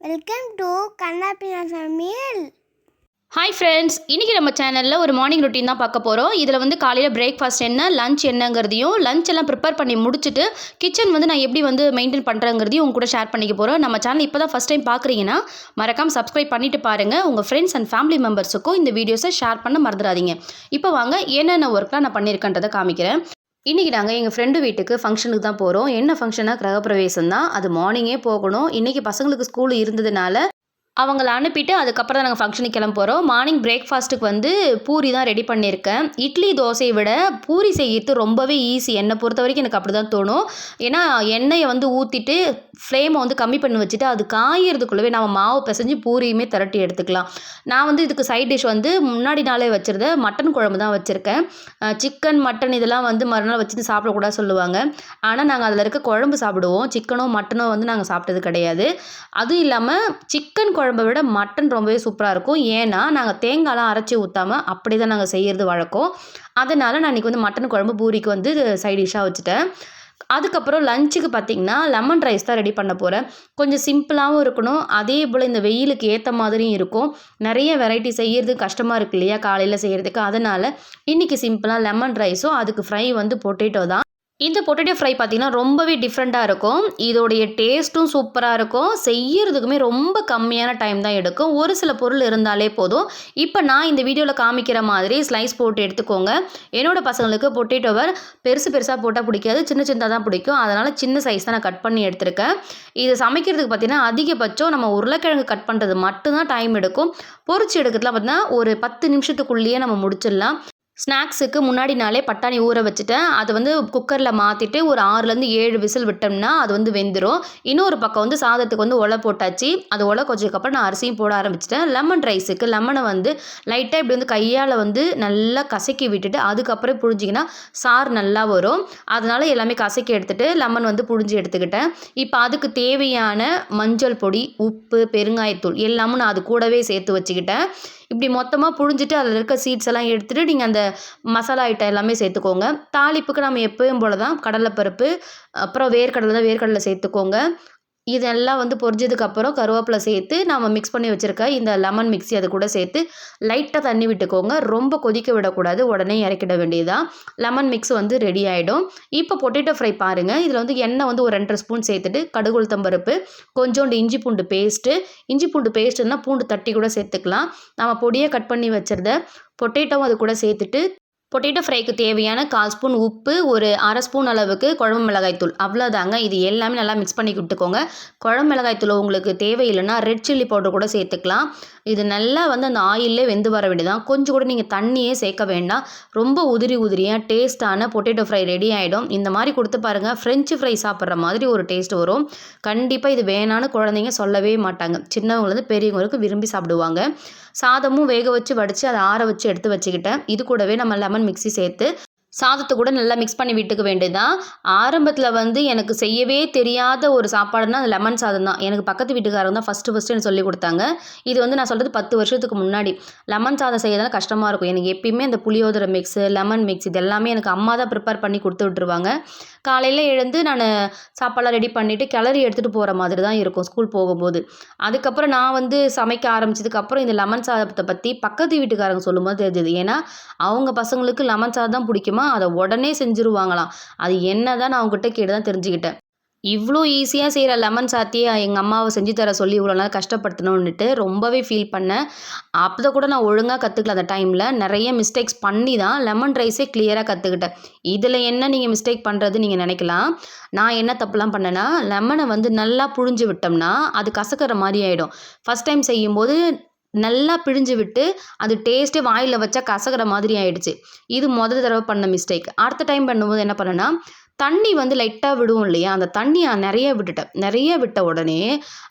Welcome to கண்ணாப்பினா சமையல் hi friends இன்றைக்கி நம்ம சேனலில் ஒரு மார்னிங் ரொட்டீன் தான் பார்க்க போகிறோம் இதில் வந்து காலையில் பிரேக்ஃபாஸ்ட் என்ன லஞ்ச் என்னங்கிறதையும் லஞ்ச் எல்லாம் ப்ரிப்பேர் பண்ணி முடிச்சுட்டு கிச்சன் வந்து நான் எப்படி வந்து மெயின்டைன் பண்ணுறேங்கிறதையும் உங்க கூட ஷேர் பண்ணிக்க போகிறோம் நம்ம சேனல் இப்போ தான் ஃபஸ்ட் டைம் பார்க்குறீங்கன்னா மறக்காமல் சப்ஸ்கிரைப் பண்ணிட்டு பாருங்கள் உங்கள் ஃப்ரெண்ட்ஸ் அண்ட் ஃபேமிலி மெம்பர்ஸுக்கும் இந்த வீடியோஸை ஷேர் பண்ண மறந்துடாதீங்க. இப்போ வாங்க என்னென்ன ஒர்க்லாம் நான் பண்ணியிருக்கேன்றதை காமிக்கிறேன். இன்றைக்கி நாங்கள் எங்கள் ஃப்ரெண்டு வீட்டுக்கு ஃபங்க்ஷனுக்கு தான் போகிறோம் என்ன ஃபங்க்ஷனாக கிரகப்பிரவேசம் தான் அது மார்னிங்கே போகணும். இன்றைக்கி பசங்களுக்கு ஸ்கூல் இருந்ததுனால அவங்கள அனுப்பிட்டு அதுக்கப்புறம் தான் நாங்கள் ஃபங்க்ஷனுக்கு கிளம்ப போகிறோம் மார்னிங் பிரேக்ஃபாஸ்ட்டுக்கு வந்து பூரி தான் ரெடி பண்ணியிருக்கேன். இட்லி தோசையை விட பூரி செய்யறது ரொம்பவே ஈஸி என்னை பொறுத்த வரைக்கும் எனக்கு அப்படி தான் தோணும். ஏன்னா எண்ணெயை வந்து ஊற்றிட்டு ஃப்ளேமை வந்து கம்மி பண்ணி வச்சுட்டு அது காயறதுக்குள்ளவே நம்ம மாவு பிசைஞ்சு பூரியுமே திரட்டி எடுத்துக்கலாம். நான் வந்து இதுக்கு சைட் டிஷ் வந்து முன்னாடி நாளே வச்சுருந்த மட்டன் குழம்பு தான் வச்சுருக்கேன். சிக்கன் மட்டன் இதெல்லாம் வந்து மறுநாள் வச்சுட்டு சாப்பிடக்கூடாது சொல்லுவாங்க. ஆனால் நாங்கள் அதில் இருக்க குழம்பு சாப்பிடுவோம். சிக்கனோ மட்டனோ வந்து நாங்கள் சாப்பிட்டது கிடையாது. அதுவும் இல்லாமல் சிக்கன் குழம்பை விட மட்டன் ரொம்பவே சூப்பராக இருக்கும். ஏன்னா நாங்கள் தேங்காய்லாம் அரைச்சி ஊற்றாமல் அப்படி தான் நாங்கள் செய்கிறது வழக்கம். அதனால் நான் இன்றைக்கி வந்து மட்டன் குழம்பு பூரிக்கு வந்து சைட் டிஷ்ஷாக வச்சுட்டேன். அதுக்கப்புறம் லஞ்சுக்கு பார்த்தீங்கன்னா லெமன் ரைஸ் தான் ரெடி பண்ண போகிறேன் கொஞ்சம் சிம்பிளாகவும் இருக்கணும். அதே போல் இந்த வெயிலுக்கு ஏற்ற மாதிரியும் இருக்கும். நிறைய வெரைட்டி செய்கிறது கஷ்டமாக இருக்கு இல்லையா? காலையில் செய்கிறதுக்கு அதனால் இன்றைக்கி சிம்பிளாக லெமன் ரைஸும் அதுக்கு ஃப்ரை வந்து பொட்டேட்டோ தான். இந்த பொட்டேட்டோ ஃப்ரை பார்த்தீங்கன்னா ரொம்பவே டிஃப்ரெண்ட்டாக இருக்கும். இதோடைய டேஸ்ட்டும் சூப்பராக இருக்கும். செய்யறதுக்குமே ரொம்ப கம்மியான டைம் தான் எடுக்கும். ஒரு சில பொருள் இருந்தாலே போதும். இப்போ நான் இந்த வீடியோவில் காமிக்கிற மாதிரி ஸ்லைஸ் போட்டு எடுத்துக்கோங்க. என்னோட பசங்களுக்கு பொட்டேட்டோவை பெருசு பெருசாக போட்டால் பிடிக்காது. சின்ன சின்னதாக தான் பிடிக்கும். அதனால் சின்ன சைஸ் தான் நான் கட் பண்ணி எடுத்திருக்கேன். இது சமைக்கிறதுக்கு பார்த்தீங்கன்னா அதிகபட்சம் நம்ம உருளைக்கிழங்கு கட் பண்ணுறது மட்டும்தான் டைம் எடுக்கும். பொரிச்சு எடுக்கிறதுலாம் பார்த்தீங்கன்னா ஒரு பத்து நிமிஷத்துக்குள்ளேயே நம்ம முடிச்சிடலாம். ஸ்நாக்ஸுக்கு முன்னாடி நாளே பட்டாணி ஊற வச்சுட்டேன். அதை வந்து குக்கரில் மாற்றிட்டு ஒரு ஆறுலேருந்து ஏழு விசில் விட்டோம்னா அது வந்து வெந்துடும் இன்னொரு பக்கம் வந்து சாதத்துக்கு வந்து ஒலை போட்டாச்சு. அது ஒலை கொஞ்சதுக்கப்புறம் நான் அரிசியும் போட ஆரம்பிச்சிட்டேன். லெமன் ரைஸுக்கு லெமனை வந்து லைட்டாக இப்படி வந்து கையால் வந்து நல்லா கசக்கி விட்டுட்டு அதுக்கப்புறம் புழிஞ்சிங்கன்னா சாறு நல்லா வரும். அதனால் எல்லாமே கசக்கி எடுத்துகிட்டு லெமன் வந்து புழிஞ்சு எடுத்துக்கிட்டேன். இப்போ அதுக்கு தேவையான மஞ்சள் பொடி உப்பு பெருங்காயத்தூள் எல்லாமும் நான் அது கூடவே சேர்த்து வச்சுக்கிட்டேன். இப்படி மொத்தமாக புழிஞ்சிட்டு அதில் இருக்க சீட்ஸ் எல்லாம் எடுத்துகிட்டு நீங்கள் அந்த மசாலா ஐட்டம் எல்லாமே சேர்த்துக்கோங்க. தாளிப்புக்கு நம்ம எப்பயும் போல தான் கடலைப்பருப்பு அப்புறம் வேர்க்கடலை தான் வேர்க்கடலை சேர்த்துக்கோங்க. இதெல்லாம் வந்து பொரிஞ்சதுக்கப்புறம் கருவேப்பிலை சேர்த்து நம்ம மிக்ஸ் பண்ணி வச்சுருக்க இந்த லெமன் மிக்ஸி அது கூட சேர்த்து லைட்டாக தண்ணி விட்டுக்கோங்க. ரொம்ப கொதிக்க விடக்கூடாது. உடனே இறக்கிட வேண்டியதான் லெமன் மிக்ஸ் வந்து ரெடி ஆகிடும் இப்போ பொட்டேட்டோ ஃப்ரை பாருங்கள் இதில் வந்து எண்ணெய் வந்து ஒரு ரெண்டரை ஸ்பூன் சேர்த்துட்டு கடுகுளுத்தம் பருப்பு கொஞ்சோண்டு இஞ்சி பூண்டு பேஸ்ட்டு இஞ்சி பூண்டு பேஸ்ட்டுன்னா பூண்டு தட்டி கூட சேர்த்துக்கலாம். நம்ம பொடியை கட் பண்ணி வச்சுருந்த பொட்டேட்டோவும் அது கூட சேர்த்துட்டு பொட்டேட்டோ ஃப்ரைக்கு தேவையான கால் ஸ்பூன் உப்பு ஒரு அரை ஸ்பூன் அளவுக்கு குழம்பு மிளகாய்த்தூள் அவ்வளோதாங்க இது எல்லாமே நல்லா மிக்ஸ் பண்ணி விட்டுக்கோங்க குழம்பு மிளகாய்த்தூள் உங்களுக்கு தேவையில்லைன்னா ரெட் சில்லி பவுடர் கூட சேர்த்துக்கலாம். இது நல்லா வந்து அந்த ஆயிலே வெந்து வர வேண்டியதான் கொஞ்சம் கூட நீங்கள் தண்ணியே சேர்க்க வேண்டாம். ரொம்ப உதிரி உதிரியாக டேஸ்ட்டான பொட்டேட்டோ ஃப்ரை ரெடி ஆகிடும் இந்த மாதிரி கொடுத்து பாருங்கள் ஃப்ரெஞ்சு ஃப்ரை சாப்பிட்ற மாதிரி ஒரு டேஸ்ட் வரும். கண்டிப்பாக இது வேணான்னு குழந்தைங்க சொல்லவே மாட்டாங்க. சின்னவங்கலேருந்து பெரியவங்களுக்கு விரும்பி சாப்பிடுவாங்க. சாதமும் வேக வச்சு வடித்து அதை ஆற வச்சு எடுத்து வச்சுக்கிட்டேன். இது கூடவே நம்ம லெமன் மிக்ஸி சேர்த்து சாதத்தை கூட நல்லா மிக்ஸ் பண்ணி விட்டுக்க வேண்டியதுதான். ஆரம்பத்தில் வந்து எனக்கு செய்யவே தெரியாத ஒரு சாப்பாடுனா அது லெமன் சாதம் தான் எனக்கு பக்கத்து வீட்டுக்காரங்க தான் ஃபஸ்ட்டு ஃபஸ்ட்டு எனக்கு சொல்லி கொடுத்தாங்க. இது வந்து நான் சொல்கிறது பத்து வருஷத்துக்கு முன்னாடி. லெமன் சாதம் செய்யறதுலாம் கஷ்டமாக இருக்கும். எனக்கு எப்பயுமே அந்த புளியோதரை மிக்ஸு லெமன் மிக்ஸ் இது எல்லாமே எனக்கு அம்மா தான் ப்ரிப்பேர் பண்ணி கொடுத்து விட்டுருவாங்க. காலையில் எழுந்து நான் சாப்பாடெலாம் ரெடி பண்ணிவிட்டு கிளறி எடுத்துகிட்டு போகிற மாதிரி தான் இருக்கும் ஸ்கூல் போகும்போது. அதுக்கப்புறம் நான் வந்து சமைக்க ஆரம்பிச்சதுக்கப்புறம் இந்த லெமன் சாதத்தை பற்றி பக்கத்து வீட்டுக்காரங்க சொல்லும்போது தெரிஞ்சது. ஏன்னா அவங்க பசங்களுக்கு லெமன் சாதம் தான் பிடிக்குமா? அதை உடனே செஞ்சுருவாங்களாம். அது என்ன தான் நான் அவங்ககிட்ட கேட்டு தான் தெரிஞ்சுக்கிட்டேன் இவ்வளோ ஈஸியாக செய்கிற லெமன் சாத்தியை எங்கள் அம்மாவை செஞ்சு தர சொல்லி இவ்வளோ நாள் கஷ்டப்படுத்தணுன்னுட்டு ரொம்பவே ஃபீல் பண்ணேன். அப்போ கூட நான் ஒழுங்காக கற்றுக்கல அந்த டைமில் நிறைய மிஸ்டேக்ஸ் பண்ணி தான் லெமன் ரைஸே கிளியராக கற்றுக்கிட்டேன் இதில் என்ன நீங்கள் மிஸ்டேக் பண்ணுறது நீங்கள் நினைக்கலாம். நான் என்ன தப்புலாம் பண்ணேன்னா லெமனை வந்து நல்லா புழிஞ்சு விட்டோம்னா அது கசக்கிற மாதிரி ஆகிடும் ஃபஸ்ட் டைம் செய்யும்போது நல்லா பிழிஞ்சு விட்டு அது டேஸ்ட்டே வாயில் வச்சா கசக்கிற மாதிரி ஆயிடுச்சு. இது முதல் தடவை பண்ண மிஸ்டேக் அடுத்த டைம் பண்ணும்போது என்ன பண்ணேன்னா தண்ணி வந்து லைட்டாக விடுவோம் இல்லையா? அந்த தண்ணியை நிறைய விட்டுட்டேன். நிறைய விட்ட உடனே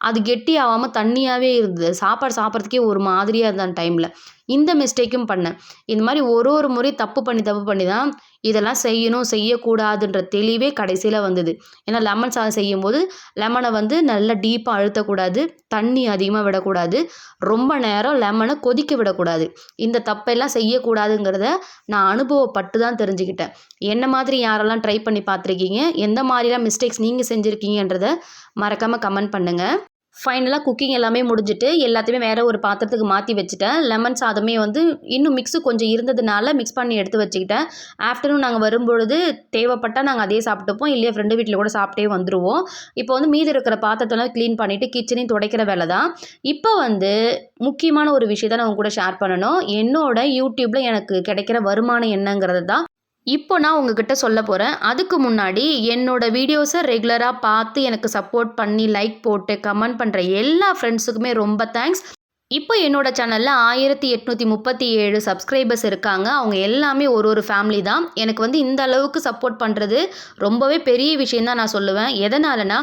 அது கெட்டி ஆகாமல் தண்ணியாகவே இருந்தது. சாப்பாடு சாப்பிட்றதுக்கே ஒரு மாதிரியாக இருந்த அந்த டைமில் இந்த மிஸ்டேக்கும் பண்ணேன். இந்த மாதிரி ஒரு ஒரு முறை தப்பு பண்ணி தப்பு பண்ணி தான் இதெல்லாம் செய்யணும் செய்யக்கூடாதுன்ற தெளிவே கடைசியில் வந்தது. ஏன்னா லெமன் சாதம் செய்யும்போது லெமனை வந்து நல்லா டீப்பாக அழுத்தக்கூடாது தண்ணி அதிகமாக விடக்கூடாது ரொம்ப நேரம் லெமனை கொதிக்க விடக்கூடாது. இந்த தப்பெல்லாம் செய்யக்கூடாதுங்கிறத நான் அனுபவப்பட்டு தான் தெரிஞ்சுக்கிட்டேன். என்ன மாதிரி யாரெல்லாம் ட்ரை பண்ணி பார்த்துருக்கீங்க எந்த மாதிரிலாம் மிஸ்டேக்ஸ் நீங்கள் செஞ்சுருக்கீங்கன்றத மறக்காமல் கமெண்ட் பண்ணுங்கள் ஃபைனலாக குக்கிங் எல்லாமே முடிஞ்சுட்டு எல்லாத்தையுமே வேறு ஒரு பாத்திரத்துக்கு மாற்றி வச்சுட்டேன். லெமன் சாதமே வந்து இன்னும் மிக்ஸு கொஞ்சம் இருந்ததுனால மிக்ஸ் பண்ணி எடுத்து வச்சுக்கிட்டேன். ஆஃப்டர்நூன் நாங்கள் வரும்பொழுது தேவைப்பட்டால் நாங்கள் அதே சாப்பிட்டுப்போம் இல்லையா ஃப்ரெண்டு வீட்டில் கூட சாப்பிட்டே வந்துடுவோம் இப்போ வந்து மீதி இருக்கிற பாத்திரத்தெல்லாம் க்ளீன் பண்ணிவிட்டு கிச்சனையும் துடைக்கிற வேலை தான். இப்போ வந்து முக்கியமான ஒரு விஷயத்தை நான் உங்க கூட ஷேர் பண்ணணும். என்னோட யூடியூப்பில் எனக்கு கிடைக்கிற வருமானம் என்னங்கிறது தான் இப்போ நான் உங்ககிட்ட சொல்ல போகிறேன் அதுக்கு முன்னாடி என்னோட வீடியோஸை ரெகுலராக பார்த்து எனக்கு சப்போர்ட் பண்ணி லைக் போட்டு கமெண்ட் பண்ணுற எல்லா ஃப்ரெண்ட்ஸுக்குமே ரொம்ப தேங்க்ஸ் இப்போ என்னோட சேனலில் ஆயிரத்தி எட்நூற்றி முப்பத்தி ஏழு சப்ஸ்கிரைபர்ஸ் இருக்காங்க. அவங்க எல்லாமே ஒரு ஒரு ஃபேமிலி தான். எனக்கு வந்து இந்த அளவுக்கு சப்போர்ட் பண்ணுறது ரொம்பவே பெரிய விஷயம் தான் நான் சொல்லுவேன். எதனாலனா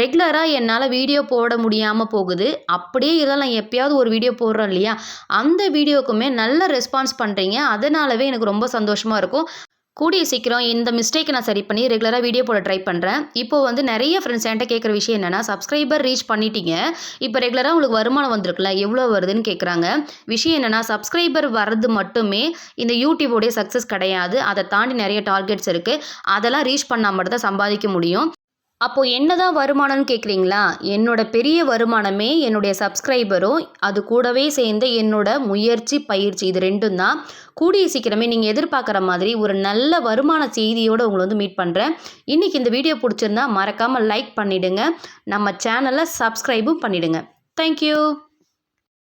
ரெகுலராக என்னால் வீடியோ போட முடியாமல் போகுது. அப்படியே இருந்தாலும் நான் எப்பயாவது ஒரு வீடியோ போடுறேன் இல்லையா? அந்த வீடியோக்குமே நல்ல ரெஸ்பான்ஸ் பண்ணுறீங்க அதனாலவே எனக்கு ரொம்ப சந்தோஷமாக இருக்கும். கூடிய சீக்கிரம் இந்த மிஸ்டேக்கை நான் சரி பண்ணி ரெகுலராக வீடியோ போட ட்ரை பண்ணுறேன் இப்போ வந்து நிறைய ஃப்ரெண்ட்ஸ் என்கிட்ட கேட்குற விஷயம் என்னென்னா சப்ஸ்கிரைபர் ரீச் பண்ணிட்டீங்க. இப்போ ரெகுலராக உங்களுக்கு வருமானம் வந்திருக்குல்ல எவ்வளோ வருதுன்னு கேட்குறாங்க விஷயம் என்னென்னா சப்ஸ்கிரைபர் வர்றது மட்டுமே இந்த யூடியூபோடைய சக்ஸஸ் கிடையாது. அதை தாண்டி நிறைய டார்கெட்ஸ் இருக்குது அதெல்லாம் ரீச் பண்ணால் மட்டும் தான் சம்பாதிக்க முடியும். அப்போது என்னதான் வருமானம்னு கேட்குறீங்களா என்னோட பெரிய வருமானமே என்னுடைய சப்ஸ்கிரைபரும் அது கூடவே சேர்ந்த என்னோட முயற்சி பயிற்சி இது ரெண்டும் தான். கூடிய சீக்கிரமே நீங்கள் எதிர்பார்க்குற மாதிரி ஒரு நல்ல வருமான செய்தியோடு உங்களை வந்து மீட் பண்ணுறேன் இன்றைக்கி இந்த வீடியோ பிடிச்சிருந்தா மறக்காமல் லைக் பண்ணிவிடுங்க நம்ம சேனலை சப்ஸ்கிரைபும் பண்ணிவிடுங்க தேங்க்யூ